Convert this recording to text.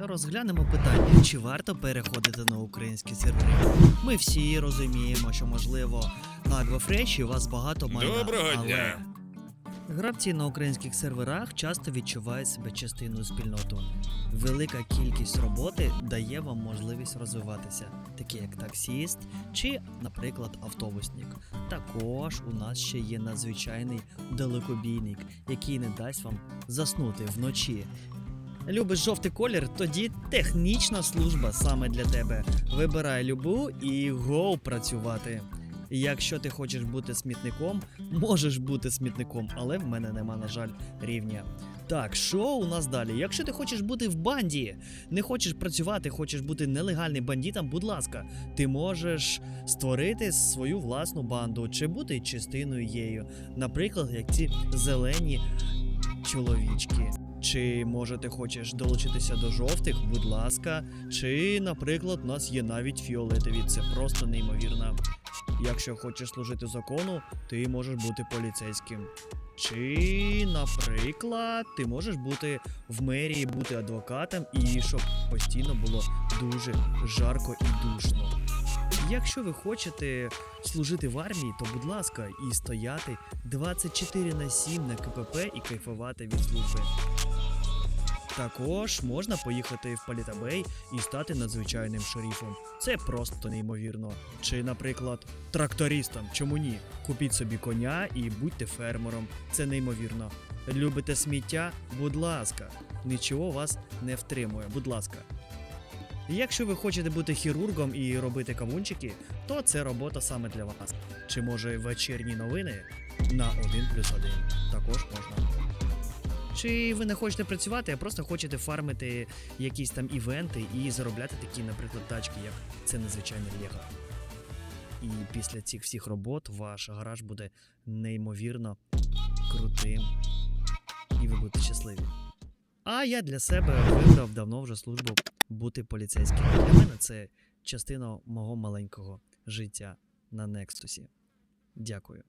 Розглянемо питання, чи варто переходити на українські сервери. Ми всі розуміємо, що можливо на Аквафреші у вас багато майна. Доброго але... дня. Гравці на українських серверах часто відчувають себе частиною спільноту. Велика кількість роботи дає вам можливість розвиватися, такі як таксіст чи, наприклад, автобусник. Також у нас ще є надзвичайний далекобійник, який не дасть вам заснути вночі. Любиш жовтий колір, тоді технічна служба саме для тебе. Вибирай любу і гоу працювати. Якщо ти хочеш бути смітником, можеш бути смітником, але в мене нема, на жаль, рівня. Так, що у нас далі? Якщо ти хочеш бути в банді, не хочеш працювати, хочеш бути нелегальним бандитом, будь ласка, ти можеш створити свою власну банду чи бути частиною її. Наприклад, як ці зелені чоловічки. Чи може ти хочеш долучитися до жовтих, будь ласка. Чи, наприклад, у нас є навіть фіолетові, це просто неймовірно. Якщо хочеш служити закону, ти можеш бути поліцейським. Чи, наприклад, ти можеш бути в мерії, бути адвокатом і щоб постійно було дуже жарко і душно. Якщо ви хочете служити в армії, то будь ласка, і стояти 24 на 7 на КПП і кайфувати від служби. Також можна поїхати в Палітабей і стати надзвичайним шерифом. Це просто неймовірно. Чи, наприклад, трактористом. Чому ні? Купіть собі коня і будьте фермером. Це неймовірно. Любите сміття? Будь ласка, нічого вас не втримує, будь ласка. Якщо ви хочете бути хірургом і робити кавунчики, то це робота саме для вас. Чи може вечірні новини на 1 плюс 1 також можна. Чи ви не хочете працювати, а просто хочете фармити якісь там івенти і заробляти такі, наприклад, тачки, як це незвичайний Лего. І після цих всіх робот ваш гараж буде неймовірно крутим, А я для себе вибрав давно вже службу бути поліцейським. Для мене це частина мого маленького життя на Некстусі. Дякую.